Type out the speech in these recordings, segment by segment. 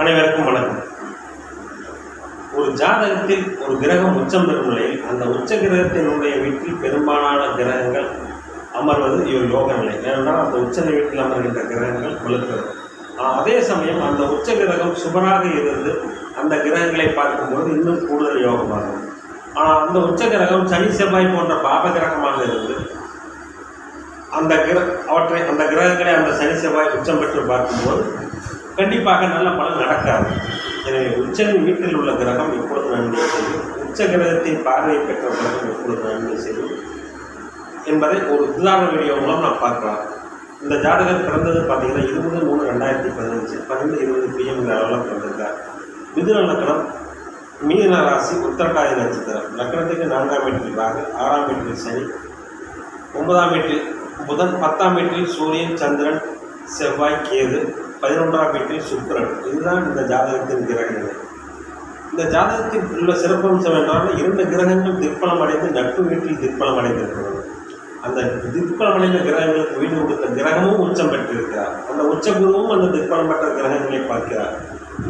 அனைவருக்கும் வணக்கம். ஒரு ஜாதகத்தில் ஒரு கிரகம் உச்சம் பெறும் நிலையில் அந்த உச்ச கிரகத்தினுடைய வீட்டில் பெரும்பாலான கிரகங்கள் அமர்வது யோக நிலை. ஏனென்றால் அந்த உச்ச வீட்டில் அமர்கின்ற கிரகங்கள் வலுக்கிறது. அதே சமயம் அந்த உச்ச கிரகம் சுபராக இருந்து அந்த கிரகங்களை பார்க்கும்போது இன்னும் கூடுதல் யோகமாகும். ஆனால் அந்த உச்ச கிரகம் சனி செவ்வாய் போன்ற பாப கிரகமாக இருந்து அந்த கிர அவற்றை அந்த கிரகங்களை அந்த சனி செவ்வாய் உச்சம் பெற்று பார்க்கும்போது கண்டிப்பாக நல்ல பலன் நடக்காது. எனவே உச்சன் வீட்டில் உள்ள கிரகம் எப்பொழுது நன்மை செய்யும் உச்ச கிரகத்தின் பார்வையை பெற்ற கிரகம் எப்பொழுது நன்மை செய்யும் என்பதை ஒரு உதாரண வீடியோ மூலம் நான் பார்க்கலாம். இந்த ஜாதகர் பிறந்தது பார்த்தீங்கன்னா இருபது மூணு ரெண்டாயிரத்தி பதினஞ்சு. பன்னெண்டு இருபது பிஎம்ங்கிற அளவில் பிறந்திருக்கார். மிதுன லக்கணம் மீன ராசி உத்தரட்டாதி நட்சத்திரம். லக்கணத்துக்கு நான்காம் வீட்டில் ராகு ஆறாம் வீட்டில் சனி ஒன்பதாம் வீட்டில் புதன் பத்தாம் வீட்டில் சூரியன் சந்திரன் செவ்வாய் கேது. பதினொன்றாம் வீட்டில் சுக்கரன். இதுதான் இந்த ஜாதகத்தின் கிரகங்கள். இந்த ஜாதகத்தில் உள்ள சிறப்பம்சம் என்றால் இரண்டு கிரகங்கள் திற்பலம் அடைந்து நட்பு வீட்டில் திற்பலம் அடைந்திருக்கிறது அந்த திற்பலம் அடைந்த கிரகங்களுக்கு வீடு கொடுத்த கிரகமும் உச்சம் பெற்றிருக்கிறார். அந்த உச்ச குருவும் அந்த திற்பலம் பெற்ற கிரகங்களை பார்க்கிறார்.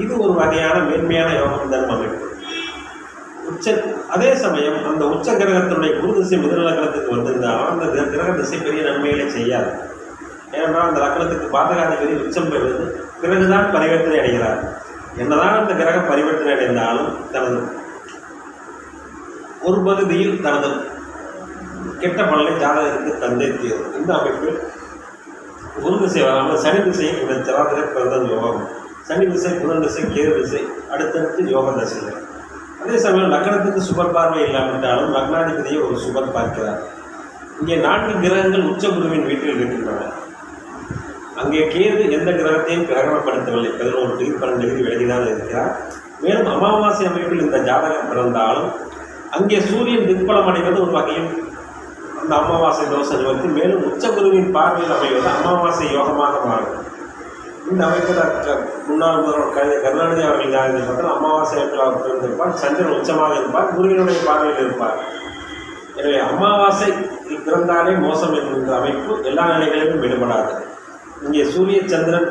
இது ஒரு வகையான மேன்மையான யோகம் தர்ம அமைப்பு. உச்ச அதே சமயம் அந்த உச்ச கிரகத்தினுடைய குரு திசை முதல் நகரத்துக்கு வந்திருந்தாலும் அந்த கிரக திசை பெரிய நன்மைகளை செய்யாது. ஏனென்றால் அந்த லக்னத்துக்கு பாதகாதிபதி உச்சம் பெறுவது பிறகுதான் பரிவர்த்தனை அடைகிறார். என்னதான் அந்த கிரகம் பரிவர்த்தனை அடைந்தாலும் தனது ஒரு பகுதியில் தனது கெட்ட பலனை ஜாதகத்துக்கு தந்தே தீரும். இந்த அமைப்பு குரு திசை வராமல் சனி திசை இந்த ஜாதகர் பிறந்த யோகம். சனி திசை புதன் திசை கேது திசை அடுத்தடுத்து யோக தசைகள். அதே சமயம் லக்னத்துக்கு சுபர் பார்வை இல்லாவிட்டாலும் லக்னாதிபதியை ஒரு சுபர் பார்க்கிறார். இங்கே நான்கு கிரகங்கள் உச்ச குருவின் வீட்டில் இருக்கின்றன. அங்கே கேது எந்த கிரகத்தையும் கிரகணப்படுத்தவில்லை. பதினோரு டிகிரி பன்னெண்டு டிகிரி விலகிதான் இருக்கிறார். மேலும் அமாவாசை அமைப்பில் இந்த ஜாதகம் பிறந்தாலும் அங்கே சூரியன் திக்பலம் அடைவது ஒரு வகையும் அந்த அமாவாசை தோசை நிவர்த்தி. மேலும் உச்ச குருவின் பார்வையில் அமைவது அமாவாசை யோகமாக மாறும். இந்த அமைப்பில் க- முன்னாள் முதல்வர் கலைஞர் கருணாநிதி அவர்கள் ஜாதகத்தில் பார்த்தால் அமாவாசை அமைப்பில் அவர் பிறந்திருப்பார். சந்திரன் உச்சமாக இருப்பார். குருவினுடைய பார்வையில் இருப்பார். எனவே அமாவாசை பிறந்தாலே மோசம் என்கின்ற அமைப்பு எல்லா நிலைகளிலும் விடுபடாது. இங்கே சூரிய சந்திரன்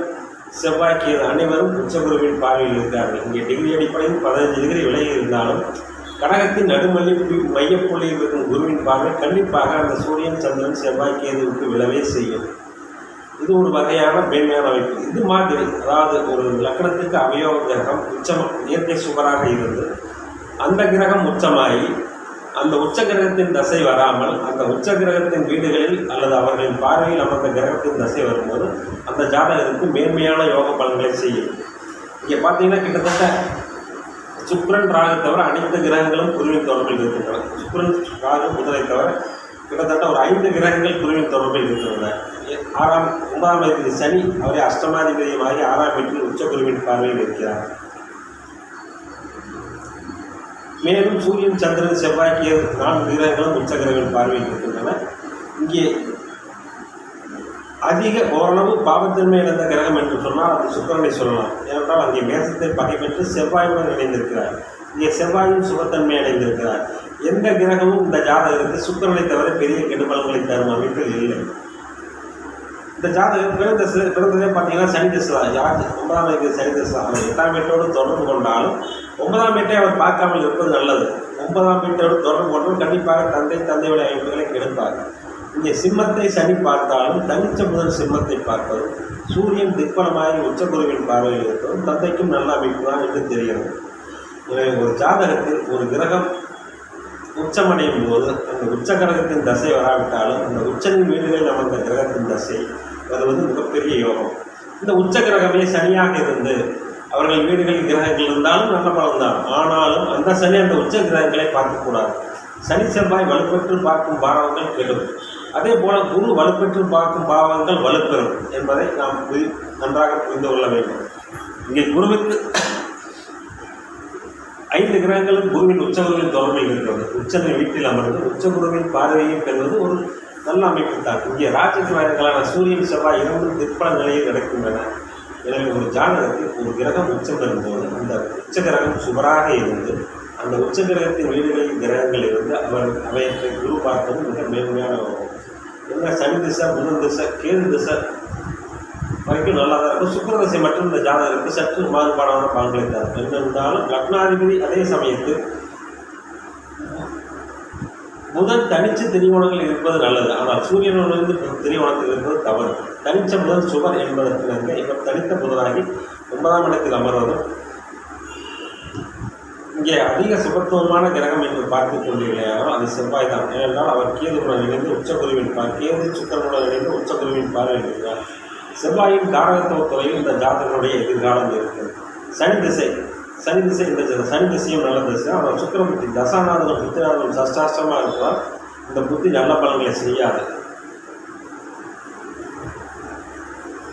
செவ்வாய்க்கு அனைவரும் உச்சகுருவின் பார்வையில் இருக்கிறார்கள். இங்கே டிகிரி அடிப்படையில் பதினஞ்சு டிகிரி விலகி இருந்தாலும் கடகத்தின் நடுமல்லி மையப்புள்ளியில் இருக்கும் குருவின் பார்வை கண்டிப்பாக அந்த சூரியன் சந்திரன் செவ்வாய் கேதுவுக்கு விழவே செய்யும். இது ஒரு வகையான மேன்மையான அமைப்பு. இது மாதிரி அதாவது ஒரு லக்கணத்துக்கு அவயோக கிரகம் உச்சம் இயற்கை சுவராக இருந்து அந்த கிரகம் உச்சமாகி அந்த உச்ச கிரகத்தின் தசை வராமல் அந்த உச்ச கிரகத்தின் வீடுகளில் அல்லது அவர்களின் பார்வையில் அமர்ந்த கிரகத்தின் தசை வரும்போது அந்த ஜாதகத்திற்கு மேன்மையான யோக பலன்களை செய்யும். இங்கே பார்த்தீங்கன்னா கிட்டத்தட்ட சுக்ரன் ராகு தவிர அனைத்து கிரகங்களும் குருவின் தொடர்பில் இருக்கின்றன. சுக்ரன் ராகு புதனை தவிர கிட்டத்தட்ட ஒரு ஐந்து கிரகங்கள் குருவின் தொடர்பில் இருக்கின்றன. ஆறாம் ஒன்பதாம் தேதி சனி அவரை அஷ்டமாதிபதியமாகி ஆறாம் வீட்டில் உச்ச குருவின் பார்வையில் இருக்கிறார். மேலும் சூரியன் சந்திரன் செவ்வாய் கேது நான்கு கிரகங்களும் உச்ச கிரகங்கள் பார்வையில் இருக்கின்றன இங்கே அதிக ஓரளவு பாவத்தன்மை இழந்த கிரகம் என்று சொன்னால் அது சுக்கரனை சொல்லலாம். ஏனென்றால் அங்கே மேசத்தை பகை பெற்று செவ்வாயுடன் இணைந்திருக்கிறார். இங்கே செவ்வாயும் சுகத்தன்மை அடைந்திருக்கிறார். எந்த கிரகமும் இந்த ஜாதகருக்கு சுக்கிரனை தவிர பெரிய கெடுபலங்களை தரும் அமைப்பில் இல்லை. இந்த ஜாதகம் பிறந்த பிறந்ததே பார்த்தீங்கன்னா சனி திசை தான். யார் ஒன்பதாம் சனி திசை தான். எட்டாம் வீட்டோடு தொடர்பு கொண்டாலும் ஒன்பதாம் வீட்டை அவர் பார்க்காமல் இருப்பது நல்லது. ஒன்பதாம் வீட்டோடு தொடர்பு கொண்டு கண்டிப்பாக தந்தை தந்தையுடைய அமைப்புகளை கெடுப்பார் இங்கே சிம்மத்தை சனி பார்த்தாலும் தனிச்ச முதல் சிம்மத்தை பார்ப்பதும் சூரியன் திப்பனமாகி உச்சகுருவின் பார்வையில் இருப்பதும் தந்தைக்கும் நல்ல அமைப்பு தான் என்று தெரிகிறது. எனவே ஒரு ஜாதகத்தில் ஒரு கிரகம் உச்சமடையும் போது அந்த உச்ச கிரகத்தின் தசை வராவிட்டாலும் அந்த உச்சனின் வீடுகளில் அமர்ந்த கிரகத்தின் தசை அது வந்து மிகப்பெரிய யோகம். இந்த உச்ச கிரகமே சனியாக இருந்து அவர்கள் வீடுகளில் கிரகங்கள் இருந்தாலும் நல்ல பலம் தான். ஆனாலும் அந்த சனி அந்த உச்ச கிரகங்களை பார்க்கக்கூடாது சனி செவ்வாய் வலுப்பெற்று பார்க்கும் பாவங்கள் கெடும். அதே போல குரு வலுப்பெற்று பார்க்கும் பாவங்கள் வலுப்பெறும் என்பதை நாம் புரி- நன்றாக புரிந்து கொள்ள வேண்டும். இங்கே குருவுக்கு ஐந்து கிரகங்களும் குருவின் உச்சகுருவின் தொடர்பில் இருக்கிறது. உச்சனை வீட்டில் அமர்ந்து உச்சகுருவின் பார்வையை பெறுவது ஒரு நல்ல அமைப்பு தான். இங்கே ராஜகிரகங்களான சூரியன் செவ்வாய் இரண்டும் திற்பல நிலையில் நடக்கின்றன. எனவே ஒரு ஜாதகத்தில் ஒரு கிரகம் உச்சம் பெறும்போது அந்த உச்ச கிரகம் சுவராக இருந்து அந்த உச்ச கிரகத்தின் வீடுகளில் கிரகங்கள் இருந்து அவர் அவையற்றை குரு பார்ப்பது மிக மேன்மையான யோகம் என்ன சனி திசை புதன் திசை கேது திசை வரைக்கும் நல்லா தான் இருக்கும். சுக்கிர திசை மட்டும் இந்த ஜாதகருக்கு சற்று மாறுபாடான பலன்களை தரும். இருந்தாலும் லக்னாதிபதி அதே சமயத்தில் முதல் தனிச்சு திரிகோணங்கள் இருப்பது நல்லது. ஆனால் சூரியனிலிருந்து திரிகோணத்தில் இருப்பது தவறு. தனிச்ச முதல் சுவர் என்பதற்கு இவர் தனித்த புதனாகி ஒன்பதாம் இடத்தில் அமர்வதும் இங்கே அதிக சுபத்துவமான கிரகம் என்று பார்த்துக் கொண்டீர்களேயாலும் அது செவ்வாய் தான். ஏனென்றால் அவர் கேதுவுடன் இணைந்து உச்சகுருவின் பார் கேது சுக்கரனுடன் இணைந்து உச்சகுருவின் பார்வையிடுகிறார் செவ்வாயின் காரகத்துவ துறையில் இந்த ஜாதகனுடைய எதிர்காலம் இருக்கிறது. சனி திசை. சனி திசை இந்த சனி திசையும் நல்ல திசை. ஆனால் சுக்கரம் புத்தி தசாநாதனும் புத்திநாதனும் சஷ்டாஷ்டமாக இருக்கிறார் இந்த புத்தி நல்ல பலன்களை செய்யாது.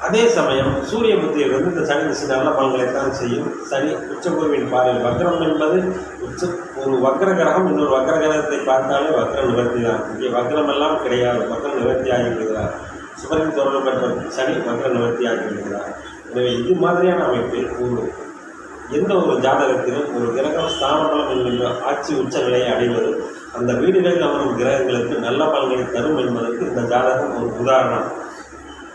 அதே சமயம் சூரிய புத்தியிலிருந்து இந்த சனி திசை நல்ல பலன்களைத்தான் செய்யும். சனி உச்சகுருவின் பார்வை வக்ரம் என்பது உச்ச ஒரு வக்ர கிரகம் இன்னொரு வக்ர கிரகத்தை பார்த்தாலே வக்ர நிவர்த்தி தான். இங்கே வக்ரம் எல்லாம் கிடையாது. வக்ர நிவர்த்தி ஆகிவிடுகிறார். சுபரின் தொடர்பு பெற்ற சனி வக்ர நிவர்த்தி ஆகிவிடுகிறார். எனவே இது மாதிரியான அமைப்பில் ஒரு எந்த ஒரு ஜாதகத்திலும் ஒரு கிரகம் ஸ்தானபலம் என்கின்ற ஆட்சி உச்ச நிலையை அடைவது அந்த வீடுகளில் அமரும் கிரகங்களுக்கு நல்ல பலன்களை தரும் என்பதற்கு இந்த ஜாதகம் ஒரு உதாரணம்.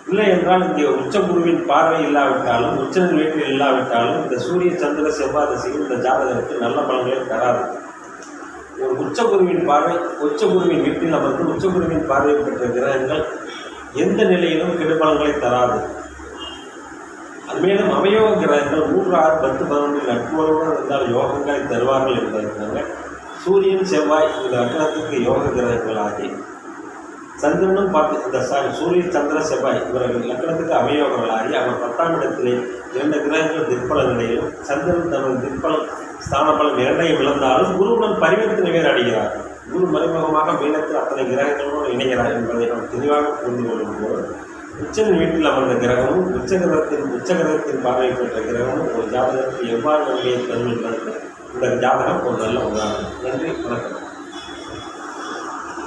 இல்லை என்றால் இங்கே உச்சகுருவின் பார்வை இல்லாவிட்டாலும் உச்சங்கள் வீட்டில் இல்லாவிட்டாலும் இந்த சூரிய சந்திர செவ்வாய் திசையில் இந்த ஜாதகத்துக்கு நல்ல பலன்களை தராது. ஒரு உச்சகுருவின் பார்வை உச்ச குருவின் வீட்டில் அமர்ந்து உச்சகுருவின் பார்வை பெற்ற கிரகங்கள் எந்த நிலையிலும் கெடுபலன்களை தராது. மேலும் அவயோக கிரகங்கள் மூன்று ஆறு பத்து பதினொன்றில் நட்புறவுடன் இருந்தால் யோகங்களை தருவார்கள் என்பதற்காக சூரியன் செவ்வாய் இந்த லக்னத்துக்கு யோக கிரகங்களாகி சந்திரனும் பார்த்து இந்த சாரி சூரியன் சந்திர செவ்வாய் இவர்கள் லக்னத்துக்கு அவயோகங்களாகி அவர் பத்தாம் இடத்திலே இரண்டு கிரகங்கள் திற்பலங்களையும் சந்திரன் தனது திற்பலம் ஸ்தானபலம் இரண்டையும் இழந்தாலும் குருவுடன் பரிவர்த்தனை வேறு அடைகிறார். குரு மறைமுகமாக மீனத்தில் அத்தனை கிரகங்களோடு இணைகிறார் என்பதை நாம் தெளிவாக புரிந்து கொள்ளும் போது உச்சன் வீட்டில் அமர்ந்த கிரகமும் உச்சகிரகத்தின் உச்சகிரகத்தின் பார்வை பெற்ற கிரகமும் ஒரு ஜாதகத்தில் எவ்வாறு நன்மையை தரும் என்பதற்கு இந்த ஜாதகம் ஒரு நல்ல உதாரணம். நன்றி வணக்கம்.